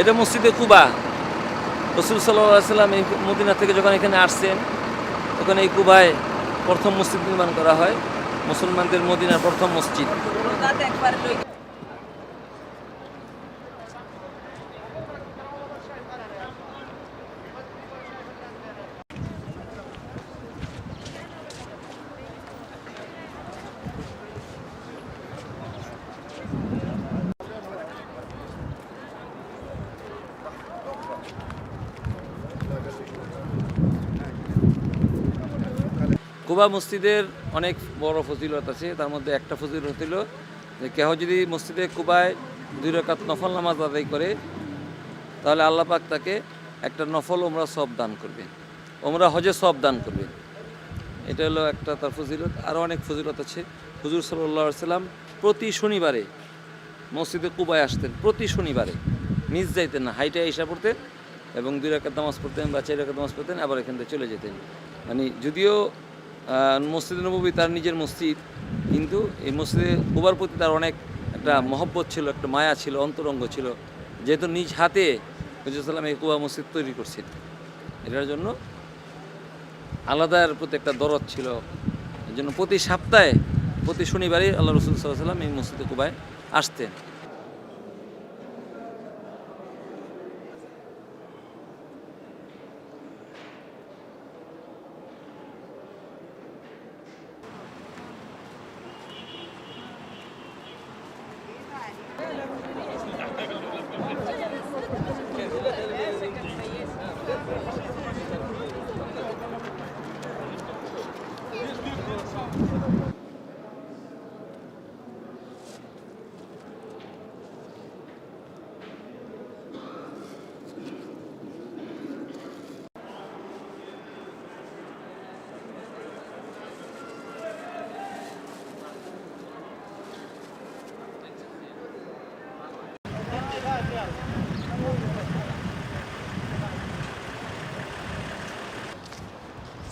এটা মসজিদে কুবা। রসুল সাল্লাম এই মদিনা থেকে যখন এখানে আসছেন, তখন এই কুবায় প্রথম মসজিদ নির্মাণ করা হয়। মুসলমানদের মদিনার প্রথম মসজিদ। কুবা মসজিদের অনেক বড় ফজিলত আছে, তার মধ্যে একটা ফজিলত হলো যে কেহ যদি মসজিদে কুবায় দুই রকাত নফল নামাজ আদায় করে, তাহলে আল্লাহ পাক তাকে একটা নফল ওমরা সব দান করবে ওমরা হজে সব দান করবে। এটা হলো একটা তার ফজিলত। আরও অনেক ফজিলত আছে। হুজুর সাল্লাহ সাল্লাম প্রতি শনিবারে মসজিদে কুবায় আসতেন, প্রতি শনিবারে। মিস যাইতেন না, হাইটে এসা পড়তেন এবং দুই রাকাত নামাজ পড়তেন বা চার রাকাত নামাজ পড়তেন, আবার এখান থেকে চলে যেতেন। মানে যদিও মসজিদে নবী তার নিজের মসজিদ, কিন্তু এই মসজিদে কুবার প্রতি তার অনেক একটা মহব্বত ছিল, একটা মায়া ছিল, অন্তরঙ্গ ছিল। যেহেতু নিজ হাতে হুজুর সাল্লাম এই কুবা মসজিদ তৈরি করছেন। এটার জন্য আলাদার প্রতি একটা দরদ ছিল। এই জন্য প্রতি সপ্তাহে, প্রতি শনিবারই আল্লাহ রসুল সাল্লাহ সাল্লাম এই মসজিদে কুবায় আসতেন।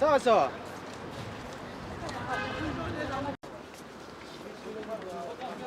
자, 자.